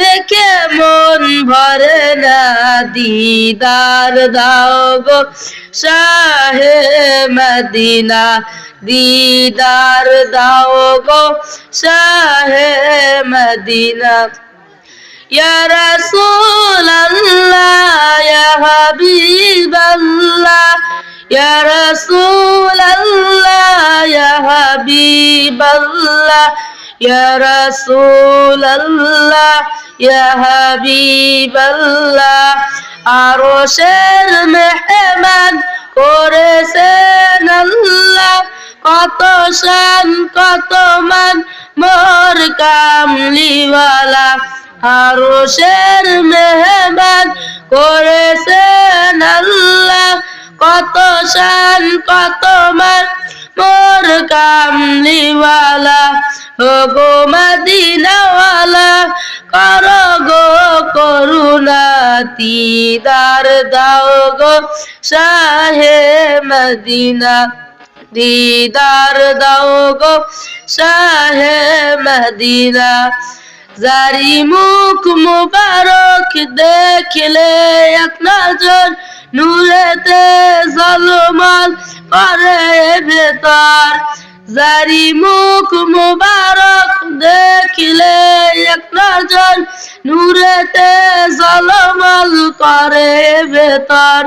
দেখে মন ভরে না দিদার দাও গো শাহে মদিনা দিদার দাও গো শাহে মদিনা। ইয়া রাসূলাল্লাহ, ইয়া হাবিবাল্লাহ, ইয়া রাসূলাল্লাহ, ইয়া হাবিবাল্লাহ, ইয়া রাসূলাল্লাহ ইয়া হাবিবাল্লাহ আরশের মেহমান করেছেন আল্লাহ কত শান কত মান মোর কামলিওয়ালা আরশের মেহমান করেছেন আল্লাহ কত শান কত মান মোর কামলিওয়ালা ও গো দিদার দাও গো শাহে মদিনা। দিদার দাও গো শাহে মদিনা। জারি মুখ মুবারক দেখলে এক নূরেতে জলমল করে ভেতর। জারি মুখ মুবারক দেখিলে নূরেতে জলমল করে ভেতর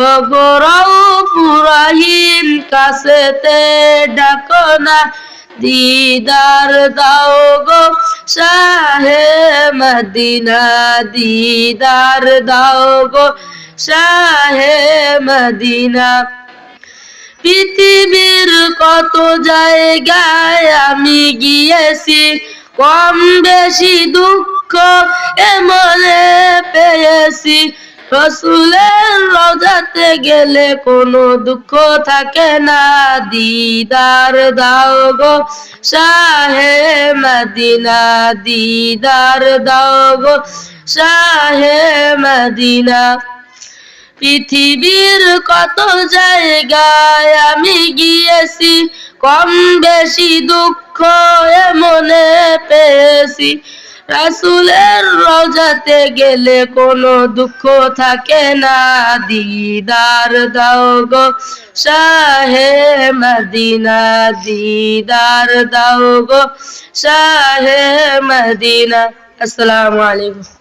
ও গোরাও পুরাহিন কাছেতে ডাকো না, দিদার দাও গো শাহে মদিনা, দিদার দাও গো শাহে মদিনা। পৃথিবীর কত জায়গায় আমি গিয়েছি, কম বেশি দুঃখ এমনে পেয়েছি। রসুলের রোজাতে গেলে কোনো দুঃখ থাকে না। দিদার দাও গো, শাহে মদিনা, দিদার দাও গো, শাহে মদিনা। পৃথিবীর কত জায়গায় আমি গিয়েছি, কম বেশি দুঃখ মনে পেয়েছি। রাসুলের রোজাতে গেলে কোনো দুঃখ থাকে না। দিদার দাও গো শাহে মদিনা, দিদার দাও গো শাহে মদিনা। আসসালামু আলাইকুম।